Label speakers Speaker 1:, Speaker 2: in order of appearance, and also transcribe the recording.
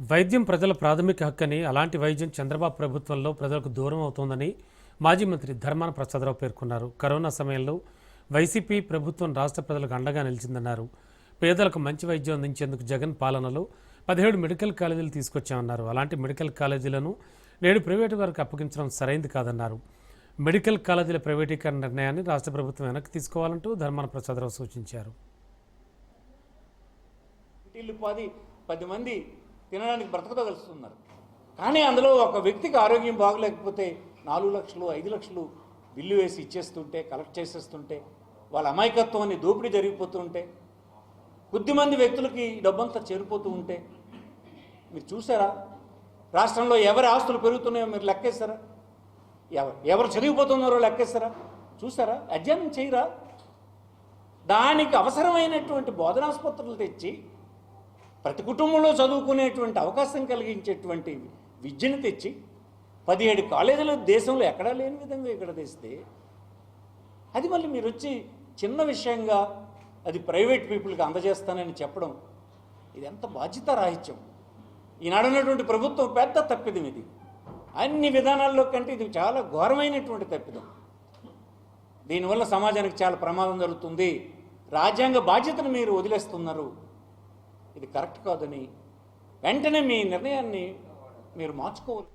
Speaker 1: వైద్యం ప్రజల ప్రాథమిక హక్కని అలాంటి వైద్యం చంద్రబాబు ప్రభుత్వంలో ప్రజలకు దూరం అవుతోందని మాజీ మంత్రి ధర్మాన ప్రసాదరావు పేర్కొన్నారు. కరోనా సమయంలో వైసీపీ ప్రభుత్వం రాష్ట్ర ప్రజలకు అండగా నిలిచిందన్నారు. పేదలకు మంచి వైద్యం అందించేందుకు జగన్ పాలనలో పదిహేడు మెడికల్ కాలేజీలు తీసుకొచ్చామన్నారు. అలాంటి మెడికల్ కాలేజీలను నేడు ప్రైవేటు వారికి అప్పగించడం సరైంది కాదన్నారు. మెడికల్ కాలేజీల ప్రైవేటీకరణ నిర్ణయాన్ని రాష్ట్ర ప్రభుత్వం వెనక్కి తీసుకోవాలంటూ ధర్మాన ప్రసాదరావు సూచించారు.
Speaker 2: పది పది మంది తినడానికి బ్రతకదలుస్తున్నారు కానీ అందులో ఒక వ్యక్తికి ఆరోగ్యం బాగలేకపోతే నాలుగు లక్షలు ఐదు లక్షలు బిల్లు వేసి ఇచ్చేస్తుంటే కలెక్ట్ చేసేస్తుంటే వాళ్ళ అమాయకత్వాన్ని దోపిడీ జరిగిపోతుంటే కొద్దిమంది వ్యక్తులకి డబ్బంతా చేరిపోతూ ఉంటే మీరు చూసారా? రాష్ట్రంలో ఎవరి ఆస్తులు పెరుగుతున్నాయో మీరు లెక్కేస్తారా ఎవరు ఎవరు చదివిపోతున్నారో లెక్కేస్తారా చూసారా? అధ్యయనం చేయరా? దానికి అవసరమైనటువంటి బోధనాసుపత్రులు తెచ్చి ప్రతి కుటుంబంలో చదువుకునేటువంటి అవకాశం కలిగించేటువంటి విద్యను తెచ్చి పదిహేడు కాలేజీలు దేశంలో ఎక్కడా లేని విధంగా ఇక్కడ తెస్తే అది మళ్ళీ మీరు వచ్చి చిన్న విషయంగా అది ప్రైవేట్ పీపుల్కి అందజేస్తానని చెప్పడం ఇది ఎంత బాధ్యత రాహిత్యం. ఈనాడున్నటువంటి ప్రభుత్వం పెద్ద తప్పిదం ఇది. అన్ని విధానాల్లో కంటే ఇది చాలా ఘోరమైనటువంటి తప్పిదం. దీనివల్ల సమాజానికి చాలా ప్రమాదం జరుగుతుంది. రాజ్యాంగ బాధ్యతను మీరు వదిలేస్తున్నారు. ఇది కరెక్ట్ కాదని వెంటనే మీ నిర్ణయాన్ని మీరు మార్చుకోవాలి.